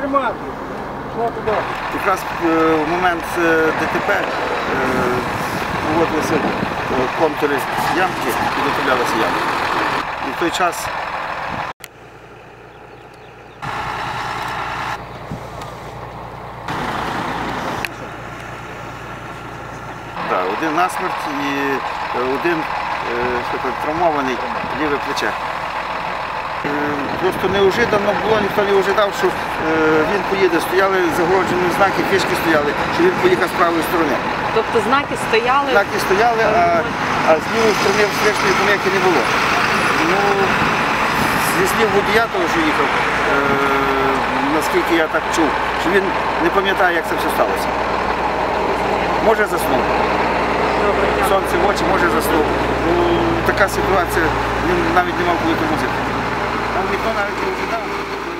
тримати. Що туди? Якраз е, в момент е, ДТП е, проводилися контури ямки і виправлялися ямки. І в той час один насмерть і один травмований ліве плече. Е, Просто неожиданно було, ніхто не ожидав, що е, він поїде. Стояли загороджені знаки, фішки стояли, що він поїхав з правої сторони. Тобто знаки стояли. Знаки стояли, а, а з лівої сторони встречної пом'яки не було. Ну, зі слів водія того, що їхав, е, наскільки я так чув, що він не пам'ятає, як це все сталося. Може заснув. Сонце в очі, може заснув. Ну, така ситуація, він навіть не мав коли тому жити. 我们过来就可以了。